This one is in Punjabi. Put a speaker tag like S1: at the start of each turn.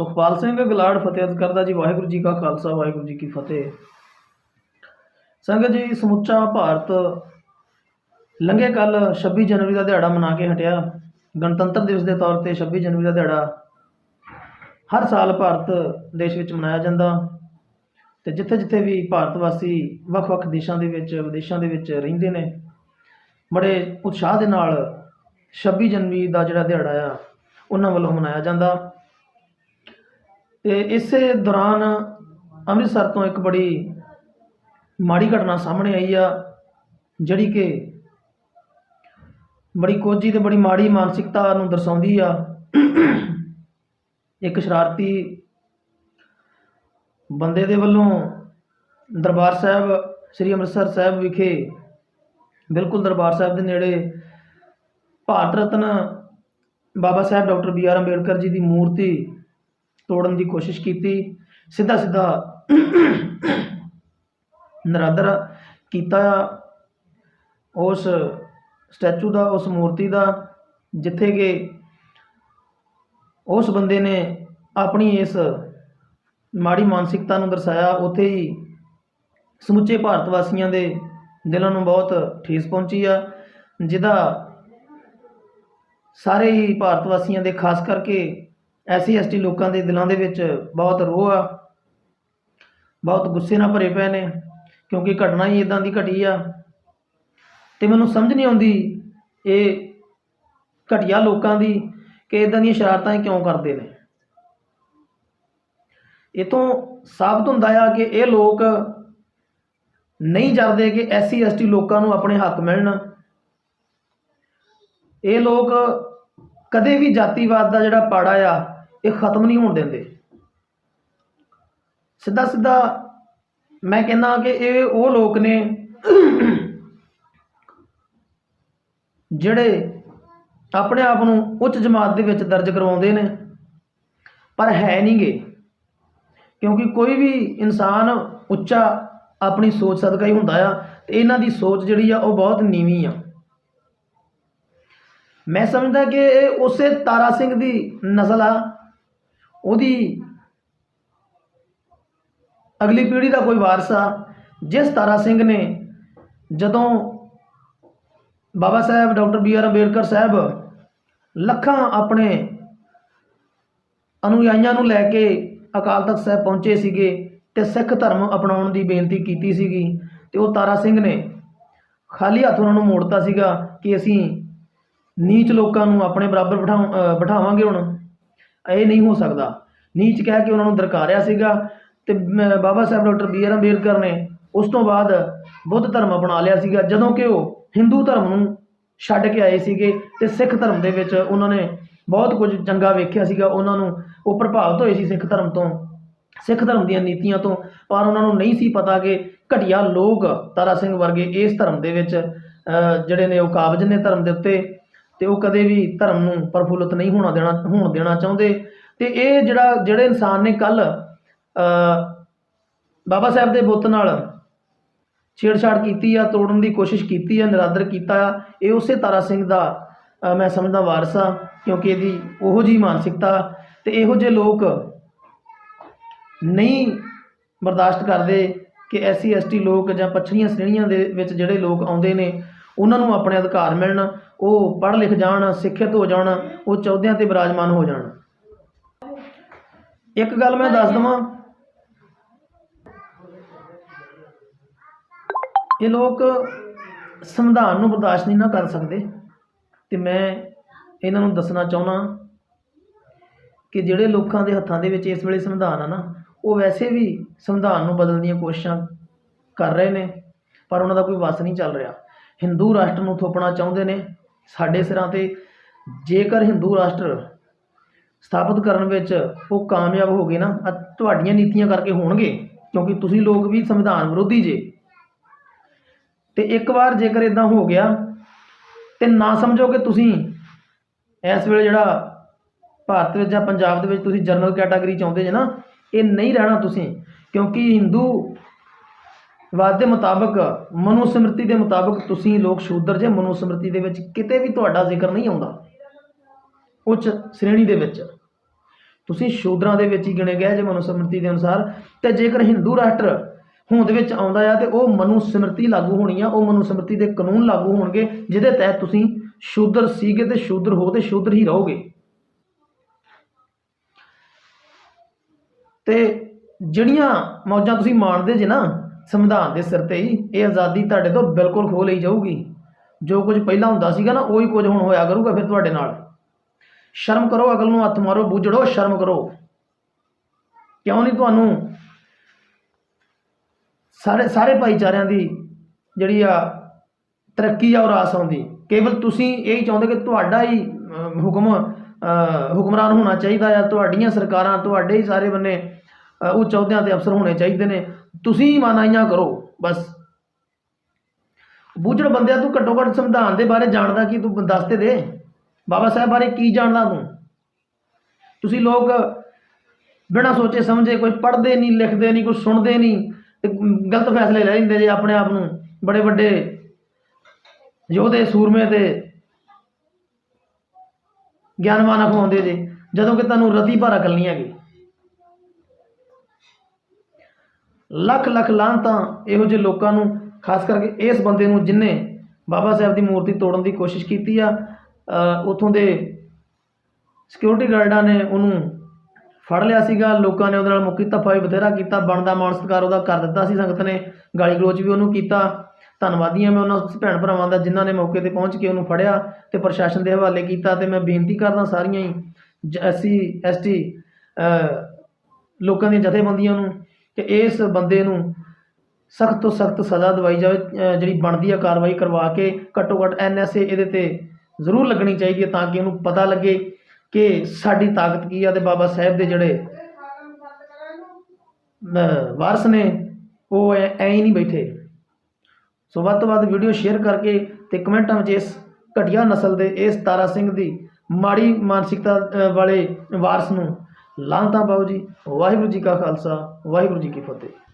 S1: ਸੁਖਪਾਲ ਸਿੰਘ ਗਲਾੜ ਫਤਿਹ ਕਰਦਾ ਜੀ, ਵਾਹਿਗੁਰੂ ਜੀ ਕਾ ਖਾਲਸਾ, ਵਾਹਿਗੁਰੂ ਜੀ ਕੀ ਫਤਿਹ। ਸੰਗਤ ਜੀ, ਸਮੁੱਚਾ ਭਾਰਤ ਲੰਘੇ ਕੱਲ 26 ਜਨਵਰੀ ਦਾ ਦਿਹਾੜਾ ਮਨਾ ਕੇ ਹਟਿਆ। ਗਣਤੰਤਰ ਦਿਵਸ ਦੇ ਤੌਰ ਤੇ 26 ਜਨਵਰੀ ਦਾ ਦਿਹਾੜਾ ਹਰ ਸਾਲ ਭਾਰਤ ਦੇਸ਼ ਵਿੱਚ ਮਨਾਇਆ ਜਾਂਦਾ। ਤੇ ਜਿੱਥੇ ਜਿੱਥੇ ਵੀ ਭਾਰਤ ਵਾਸੀ ਵੱਖ-ਵੱਖ ਦੇਸ਼ਾਂ ਦੇ ਵਿੱਚ, ਵਿਦੇਸ਼ਾਂ ਦੇ ਵਿੱਚ ਰਹਿੰਦੇ ਨੇ, ਬੜੇ ਉਤਸ਼ਾਹ ਦੇ ਨਾਲ 26 ਜਨਵਰੀ ਦਾ ਜਿਹੜਾ ਦਿਹਾੜਾ ਆ, ਉਹਨਾਂ ਵੱਲੋਂ ਮਨਾਇਆ ਜਾਂਦਾ। ਤੇ ਇਸੇ ਦੌਰਾਨ ਅੰਮ੍ਰਿਤਸਰ ਤੋਂ ਇੱਕ ਬੜੀ ਮਾੜੀ ਘਟਨਾ ਸਾਹਮਣੇ ਆਈ ਆ, ਜਿਹੜੀ ਕਿ ਬੜੀ ਕੋਝੀ ਤੇ ਬੜੀ ਮਾੜੀ ਮਾਨਸਿਕਤਾ ਨੂੰ ਦਰਸਾਉਂਦੀ ਆ। ਇੱਕ ਸ਼ਰਾਰਤੀ ਬੰਦੇ ਦੇ ਵੱਲੋਂ ਦਰਬਾਰ ਸਾਹਿਬ, ਸ੍ਰੀ ਅੰਮ੍ਰਿਤਸਰ ਸਾਹਿਬ ਵਿਖੇ, ਬਿਲਕੁਲ ਦਰਬਾਰ ਸਾਹਿਬ ਦੇ ਨੇੜੇ Bharat Ratna Baba Sahib doctor B R Ambedkar ji ਦੀ ਮੂਰਤੀ ਤੋੜਨ ਦੀ ਕੋਸ਼ਿਸ਼ ਕੀਤੀ, ਸਿੱਧਾ ਸਿੱਧਾ ਨਰਾਦਰ ਕੀਤਾ ਉਸ ਸਟੈਚੂ ਦਾ, ਉਸ ਮੂਰਤੀ ਦਾ, ਜਿੱਥੇ ਕਿ ਉਸ ਬੰਦੇ ਨੇ ਆਪਣੀ ਇਸ ਮਾੜੀ ਮਾਨਸਿਕਤਾ ਨੂੰ ਦਰਸਾਇਆ, ਉੱਥੇ ਹੀ ਸਮੁੱਚੇ ਭਾਰਤ ਵਾਸੀਆਂ ਦੇ ਦਿਲਾਂ ਨੂੰ ਬਹੁਤ ਠੇਸ ਪਹੁੰਚੀ ਆ, ਜਿਹਦਾ ਸਾਰੇ ਹੀ ਭਾਰਤ ਵਾਸੀਆਂ ਦੇ, ਖਾਸ ਕਰਕੇ ਐਸੀ ਐਸਟੀ ਲੋਕਾਂ ਦੇ ਦਿਲਾਂ ਦੇ ਵਿੱਚ ਬਹੁਤ ਰੋਹ ਆ, ਬਹੁਤ ਗੁੱਸੇ ਨਾਲ ਭਰੇ ਪਏ ਨੇ, ਕਿਉਂਕਿ ਘਟਨਾ ਹੀ ਇਦਾਂ ਦੀ ਘਟੀ ਆ। ਤੇ ਮੈਨੂੰ ਸਮਝ ਨਹੀਂ ਆਉਂਦੀ ਇਹ ਘਟੀਆ ਲੋਕਾਂ ਦੀ ਕਿ ਇਦਾਂ ਦੀਆਂ ਸ਼ਰਾਰਤਾਂ ਕਿਉਂ ਕਰਦੇ ਨੇ। ਇਹ ਤੋਂ ਸਾਬਤ ਹੁੰਦਾ ਆ ਕਿ ਇਹ ਲੋਕ ਨਹੀਂ ਚਾਹਦੇ ਕਿ ਐਸਸੀ ਐਸਟੀ ਲੋਕਾਂ ਨੂੰ ਆਪਣੇ ਹੱਕ ਮਿਲਣ। ਇਹ ਲੋਕ ਕਦੇ ਵੀ ਜਾਤੀਵਾਦ ਦਾ ਜਿਹੜਾ ਪਾੜਾ ਆ, ਇਹ ਖਤਮ ਨਹੀਂ ਹੋਣ ਦਿੰਦੇ। ਸਿੱਧਾ ਸਿੱਧਾ ਮੈਂ ਕਹਿੰਦਾ ਕਿ ਇਹ ਉਹ ਲੋਕ ਨੇ ਜਿਹੜੇ ਆਪਣੇ ਆਪ ਨੂੰ ਉੱਚ ਜਮਾਤ ਦੇ ਵਿੱਚ ਦਰਜ ਕਰਵਾਉਂਦੇ ਨੇ, ਪਰ ਹੈ ਨਹੀਂਗੇ। ਕਿਉਂਕਿ ਕੋਈ ਵੀ ਇਨਸਾਨ ਉੱਚਾ ਆਪਣੀ ਸੋਚ ਸਦਕਾ ਹੀ ਹੁੰਦਾ ਆ, ਤੇ ਇਹਨਾਂ ਦੀ ਸੋਚ ਜਿਹੜੀ ਆ ਉਹ ਬਹੁਤ ਨੀਵੀਂ ਆ। ਮੈਂ ਸਮਝਦਾ ਕਿ ਇਹ ਉਸੇ ਤਾਰਾ ਸਿੰਘ ਦੀ ਨਸਲ ਆ। ਉਹਦੀ ਅਗਲੀ ਪੀੜ੍ਹੀ ਦਾ ਕੋਈ ਵਾਰਸ ਆ। ਜਿਸ ਤਾਰਾ ਸਿੰਘ ਨੇ ਜਦੋਂ Baba Sahib doctor B R Ambedkar Sahib ਲੱਖਾਂ ਆਪਣੇ ਅਨੁਯਾਈਆਂ ਨੂੰ ਲੈ ਕੇ ਅਕਾਲ ਤਖਤ ਸਾਹਿਬ ਪਹੁੰਚੇ ਸੀਗੇ ਤੇ ਸਿੱਖ ਧਰਮ ਅਪਣਾਉਣ ਦੀ ਬੇਨਤੀ ਕੀਤੀ ਸੀਗੀ, ਤੇ ਉਹ ਤਾਰਾ ਸਿੰਘ ਨੇ ਖਾਲੀ ਹੱਥ ਉਹਨਾਂ ਨੂੰ ਮੋੜਤਾ ਸੀਗਾ ਕਿ ਅਸੀਂ ਨੀਚ ਲੋਕਾਂ ਨੂੰ ਆਪਣੇ ਬਰਾਬਰ ਬਿਠਾਉ ਬਿਠਾਵਾਂਗੇ ਹੁਣ। ਇਹ ਨਹੀਂ ਹੋ ਸਕਦਾ। ਨੀਚ ਕਹਿ ਕੇ ਉਹਨਾਂ ਨੂੰ ਦਰਕਾਰਿਆ ਸੀਗਾ ਤੇ ਮ- Baba Sahib doctor B R Ambedkar ਨੇ ਉਸ ਤੋਂ ਬਾਅਦ ਬੁੱਧ ਧਰਮ ਅਪਣਾ ਲਿਆ ਸੀਗਾ, ਜਦੋਂ ਕਿ ਉਹ ਹਿੰਦੂ ਧਰਮ ਨੂੰ ਛੱਡ ਕੇ ਆਏ ਸੀਗੇ ਤੇ ਸਿੱਖ ਧਰਮ ਦੇ ਵਿੱਚ ਉਹਨਾਂ ਨੇ ਬਹੁਤ ਕੁਝ ਚੰਗਾ ਵੇਖਿਆ ਸੀਗਾ। ਉਹਨਾਂ ਨੂੰ ਉਹ ਪ੍ਰਭਾਵਿਤ ਹੋਏ ਸੀ ਸਿੱਖ ਧਰਮ ਤੋਂ। ਸਿੱਖ ਧਰਮ ਦੀਆਂ ਨੀਤੀਆਂ ਤੋਂ, ਪਰ ਉਹਨਾਂ ਨੂੰ ਨਹੀਂ ਸੀ ਪਤਾ ਕਿ ਘਟੀਆ ਲੋਕ ਤਾਰਾ ਸਿੰਘ ਵਰਗੇ ਇਸ ਧਰਮ ਦੇ ਵਿੱਚ ਜਿਹੜੇ ਨੇ ਉਹ ਕਾਬਜ ਨੇ ਧਰਮ ਦੇ ਉੱਤੇ। ਤੇ ਉਹ ਕਦੇ ਵੀ ਧਰਮ ਨੂੰ ਪ੍ਰਫੁੱਲਤ ਨਹੀਂ ਹੋਣਾ ਦੇਣਾ, ਹੋਣ ਦੇਣਾ ਚਾਹੁੰਦੇ। ਤੇ ਇਹ ਜਿਹੜਾ, ਜਿਹੜੇ ਇਨਸਾਨ ਨੇ ਕੱਲ ਬਾਬਾ ਸਾਹਿਬ ਦੇ ਬੁੱਤ ਨਾਲ ਛੇੜਛਾੜ ਕੀਤੀ ਆ, ਤੋੜਨ ਦੀ ਕੋਸ਼ਿਸ਼ ਕੀਤੀ ਆ, ਨਿਰਾਦਰ ਕੀਤਾ ਆ, ਇਹ ਉਸੇ ਤਾਰਾ ਸਿੰਘ ਦਾ ਮੈਂ ਸਮਝਦਾ ਵਾਰਸ ਆ, ਕਿਉਂਕਿ ਇਹਦੀ ਉਹੋ ਜੀ ਮਾਨਸਿਕਤਾ, ਤੇ ਇਹੋ ਜਿਹੇ ਲੋਕ ਨਹੀਂ ਬਰਦਾਸ਼ਤ ਕਰਦੇ ਕਿ ਐਸਸੀ, ਐਸਟੀ ਲੋਕ ਜਾਂ ਪਛੜੀਆਂ ਸ਼੍ਰੇਣੀਆਂ ਦੇ ਵਿੱਚ ਜਿਹੜੇ ਲੋਕ ਆਉਂਦੇ ਨੇ, ਉਹਨਾਂ ਨੂੰ ਆਪਣੇ ਅਧਿਕਾਰ ਮਿਲਣ। ਉਹ ਪੜ੍ਹ ਲਿਖ ਜਾਣ, ਸਿੱਖਿਅਤ ਹੋ ਜਾਣ, ਉਹ ਚੌਧਿਆਂ ਤੇ ਬਿਰਾਜਮਾਨ ਹੋ ਜਾਣ। ਇੱਕ ਗੱਲ ਮੈਂ ਦੱਸ ਦਵਾਂ। ਇਹ ਲੋਕ ਸੰਵਿਧਾਨ ਨੂੰ ਬਰਦਾਸ਼ਤ ਨਹੀਂ ਨਾ ਕਰ ਸਕਦੇ। ਤੇ ਮੈਂ ਇਹਨਾਂ ਨੂੰ ਦੱਸਣਾ ਚਾਹੁੰਦਾ ਕਿ ਜਿਹੜੇ ਲੋਕਾਂ ਦੇ ਹੱਥਾਂ ਦੇ ਵਿੱਚ ਇਸ ਵੇਲੇ ਸੰਵਿਧਾਨ ਆ ਨਾ, ਉਹ ਵੈਸੇ ਵੀ ਸੰਵਿਧਾਨ ਨੂੰ ਬਦਲਣ ਦੀਆਂ ਕੋਸ਼ਿਸ਼ਾਂ ਕਰ ਰਹੇ ਨੇ, ਪਰ ਉਹਨਾਂ ਦਾ ਕੋਈ ਵਸ ਨਹੀਂ ਚੱਲ ਰਿਹਾ। ਹਿੰਦੂ ਰਾਸ਼ਟਰ ਨੂੰ ਥੋਪਣਾ ਚਾਹੁੰਦੇ ਨੇ ਸਾਡੇ ਸਿਰਾਂ ਤੇ ਜੇਕਰ ਹਿੰਦੂ ਰਾਸ਼ਟਰ ਸਥਾਪਿਤ ਕਰਨ ਵਿੱਚ ਉਹ ਕਾਮਯਾਬ ਹੋ ਗਏ ਨਾ ਤੁਹਾਡੀਆਂ ਨੀਤੀਆਂ ਕਰਕੇ ਹੋਣਗੇ, ਕਿਉਂਕਿ ਤੁਸੀਂ ਲੋਕ ਵੀ ਸੰਵਿਧਾਨ ਵਿਰੋਧੀ ਜੇ। ਤੇ ਇੱਕ ਵਾਰ ਜੇਕਰ ਇਦਾਂ ਹੋ ਗਿਆ, ਤੇ ਨਾ ਸਮਝੋ ਕਿ ਤੁਸੀਂ ਇਸ ਵੇਲੇ ਜਿਹੜਾ ਭਾਰਤ ਵਿੱਚ ਜਾਂ ਪੰਜਾਬ ਦੇ ਵਿੱਚ ਤੁਸੀਂ ਜਨਰਲ ਕੈਟਾਗਰੀ ਚਾਹੁੰਦੇ ਜੇ ਨਾ, ਇਹ ਨਹੀਂ ਰਹਿਣਾ ਤੁਸੀਂ, ਕਿਉਂਕਿ ਹਿੰਦੂ ਵਾਦ ਦੇ ਮੁਤਾਬਕ ਮਨੂ ਸਮ੍ਰਿਤੀ ਦੇ ਮੁਤਾਬਕ ਤੁਸੀਂ ਲੋਕ ਸ਼ੂਦਰ ਜੇ ਮਨੂ ਸਮ੍ਰਿਤੀ ਦੇ ਵਿੱਚ ਕਿਤੇ ਵੀ ਤੁਹਾਡਾ ਜ਼ਿਕਰ ਨਹੀਂ ਆਉਂਦਾ। ਉੱਚ ਸ਼੍ਰੇਣੀ ਦੇ ਵਿੱਚ। ਤੁਸੀਂ ਸ਼ੂਦਰਾਂ ਦੇ ਵਿੱਚ ਹੀ ਗਿਣੇ ਗਏ ਜੇ ਮਨੂ ਸਮਿਰਤੀ ਦੇ ਅਨੁਸਾਰ। ਤੇ ਜੇਕਰ ਹਿੰਦੂ ਰਾਸ਼ਟਰ ਹੋਂਦ ਵਿੱਚ ਆਉਂਦਾ ਆ ਤੇ ਉਹ ਮਨੂ ਸਮਿਰਤੀ ਲਾਗੂ ਹੋਣੀ ਆ, ਉਹ ਮਨੂ ਸਮਿਰਤੀ ਦੇ ਕਾਨੂੰਨ ਲਾਗੂ ਹੋਣਗੇ, ਜਿਹਦੇ ਤਹਿਤ ਤੁਸੀਂ ਸ਼ੂਦਰ ਸੀਗੇ ਤੇ ਸ਼ੂਦਰ ਹੋ ਤੇ ਸ਼ੂਦਰ ਹੀ ਰਹੋਗੇ। ਤੇ ਜਿਹੜੀਆਂ ਮੌਜਾਂ ਤੁਸੀਂ ਮਾਣਦੇ ਜੇ ਨਾ ਸੰਵਿਧਾਨ ਦੇ ਸਿਰ ਤੇ ਹੀ ਇਹ ਆਜ਼ਾਦੀ ਤੁਹਾਡੇ ਤੋਂ ਬਿਲਕੁਲ ਖੋ ਲਈ ਜਾਊਗੀ। ਜੋ ਕੁਝ ਪਹਿਲਾਂ ਹੁੰਦਾ ਸੀਗਾ ਨਾ ਉਹੀ ਕੁਝ ਹੁਣ ਹੋਇਆ ਕਰੂਗਾ ਫਿਰ ਤੁਹਾਡੇ ਨਾਲ। ਸ਼ਰਮ ਕਰੋ ਅਕਲ ਨੂੰ ਹੱਥ ਮਾਰੋ ਬੁੱਝੜੋ ਸ਼ਰਮ ਕਰੋ। ਕਿਉਂ ਨਹੀਂ ਤੁਹਾਨੂੰ ਸਾਰੇ ਸਾਰੇ ਭਾਈਚਾਰਿਆਂ ਦੀ ਜਿਹੜੀ ਆ ਤਰੱਕੀ ਆ ਔਰ ਆਸ ਆਉਂਦੀ? ਕੇਵਲ ਤੁਸੀਂ ਇਹ ਹੀ ਚਾਹੁੰਦੇ ਕਿ ਤੁਹਾਡਾ ਹੀ ਹੁਕਮ ਹੁਕਮਰਾਨ ਹੋਣਾ ਚਾਹੀਦਾ ਆ ਤੁਹਾਡੀਆਂ ਸਰਕਾਰਾਂ ਤੁਹਾਡੇ ਹੀ ਸਾਰੇ ਬੰਨੇ ਅ, ਉੱਚ ਅਹੁਦਿਆਂ ਤੇ ਅਫਸਰ ਹੋਣੇ ਚਾਹੀਦੇ ਨੇ। ਤੁਸੀਂ ਮਨਾਈਆਂ ਕਰੋ, ਬਸ। ਬੁੱਝੜ ਬੰਦਿਆ ਤੂੰ ਘੱਟੋ ਘੱਟ ਸੰਵਿਧਾਨ ਦੇ ਬਾਰੇ ਜਾਣਦਾ ਕੀ, ਤੂੰ ਦੱਸ ਤੇ ਦੇ। ਬਾਬਾ ਸਾਹਿਬ ਬਾਰੇ ਕੀ ਜਾਣਦਾ ਤੂੰ? ਤੁਸੀਂ ਲੋਕ ਬਿਨਾਂ ਸੋਚੇ ਸਮਝੇ ਕੋਈ ਪੜ੍ਹਦੇ ਨਹੀਂ, ਲਿਖਦੇ ਨਹੀਂ ਕੁਝ ਸੁਣਦੇ ਨਹੀਂ, ਤੇ ਗਲਤ ਫੈਸਲੇ ਲੈ ਲੈਂਦੇ ਜੇ ਆਪਣੇ ਆਪ ਨੂੰ। ਬੜੇ ਵੱਡੇ ਯੋਧੇ ਸੂਰਮੇ ਤੇ ਗਿਆਨਵਾਨ ਅਖਵਾਉਂਦੇ ਜੇ, ਜਦੋਂ ਕਿ ਤੁਹਾਨੂੰ ਰਤੀ ਭਰ ਅਕਲ ਨਹੀਂ ਹੈਗੀ। ਲੱਖ ਲੱਖ ਲਾਂਤਾਂ ਇਹੋ ਜਿਹੇ ਲੋਕਾਂ ਨੂੰ ਖਾਸ ਕਰਕੇ ਇਸ ਬੰਦੇ ਨੂੰ ਜਿਨੇ ਬਾਬਾ ਸਾਹਿਬ ਦੀ ਮੂਰਤੀ ਤੋੜਨ ਦੀ ਕੋਸ਼ਿਸ਼ ਕੀਤੀ ਆ ਅ, ਉੱਥੋਂ ਦੇ ਸਿਕਿਉਰਿਟੀ ਗਾਰਡਾਂ ਨੇ ਉਹਨੂੰ ਫੜ ਲਿਆ ਸੀਗਾ ਲੋਕਾਂ ਨੇ ਉਹਦੇ ਨਾਲ ਮੁੱਕੀ ਧੱਫਾ ਵੀ ਬਥੇਰਾ ਕੀਤਾ ਬਣਦਾ ਮਾਣ ਸਤਿਕਾਰ ਉਹਦਾ ਕਰ ਦਿੱਤਾ ਸੀ ਸੰਗਤ ਨੇ ਗਾਲੀ ਗਲੋਚ ਵੀ ਉਹਨੂੰ ਕੀਤਾ। ਧੰਨਵਾਦੀ ਹਾਂ ਮੈਂ ਉਹਨਾਂ ਭੈਣ ਭਰਾਵਾਂ ਦਾ ਜਿਨ੍ਹਾਂ ਨੇ ਮੌਕੇ ਤੇ ਪਹੁੰਚ ਕੇ ਉਹਨੂੰ ਫੜਿਆ ਤੇ ਪ੍ਰਸ਼ਾਸਨ ਦੇ ਹਵਾਲੇ ਕੀਤਾ ਤੇ ਮੈਂ ਬੇਨਤੀ ਕਰਦਾ ਸਾਰੀਆਂ ਹੀ ਐਸਸੀ ਐਸਟੀ ਲੋਕਾਂ ਦੀਆਂ ਜਥੇਬੰਦੀਆਂ ਨੂੰ ਕਿ ਇਸ ਬੰਦੇ ਨੂੰ ਸਖਤ ਤੋਂ ਸਖਤ ਸਜ਼ਾ ਦਵਾਈ ਜਾਵੇ ਜਿਹੜੀ ਬਣਦੀ ਆ ਕਾਰਵਾਈ ਕਰਵਾ ਕੇ ਘੱਟੋ ਘੱਟ ਐਨਐਸਏ ਇਹਦੇ ਤੇ ਜ਼ਰੂਰ ਲੱਗਣੀ ਚਾਹੀਦੀ ਹੈ ਤਾਂ ਕਿ ਉਹਨੂੰ ਪਤਾ ਲੱਗੇ ਕਿ ਸਾਡੀ ਤਾਕਤ ਕੀ ਆ ਤੇ ਬਾਬਾ ਸਾਹਿਬ ਦੇ ਜਿਹੜੇ ਵਾਰਸ ਨੇ, ਉਹ ਐ, ਐਂ ਹੀ ਨਹੀਂ ਬੈਠੇ। ਸੋ ਵੱਧ ਤੋਂ ਵੱਧ ਵੀਡੀਓ ਸ਼ੇਅਰ ਕਰਕੇ ਤੇ ਕਮੈਂਟਾਂ ਵਿੱਚ ਇਸ ਘਟੀਆ ਨਸਲ ਦੇ ਇਸ ਤਾਰਾ ਸਿੰਘ ਦੀ ਮਾੜੀ ਮਾਨਸਿਕਤਾ ਵਾਲੇ ਵਾਰਸ ਨੂੰ ਲਾਂਤਾਂ ਪਾਓ ਜੀ। ਵਾਹਿਗੁਰੂ ਜੀ ਕਾ ਖਾਲਸਾ ਵਾਹਿਗੁਰੂ ਜੀ ਕੀ ਫਤਿਹ।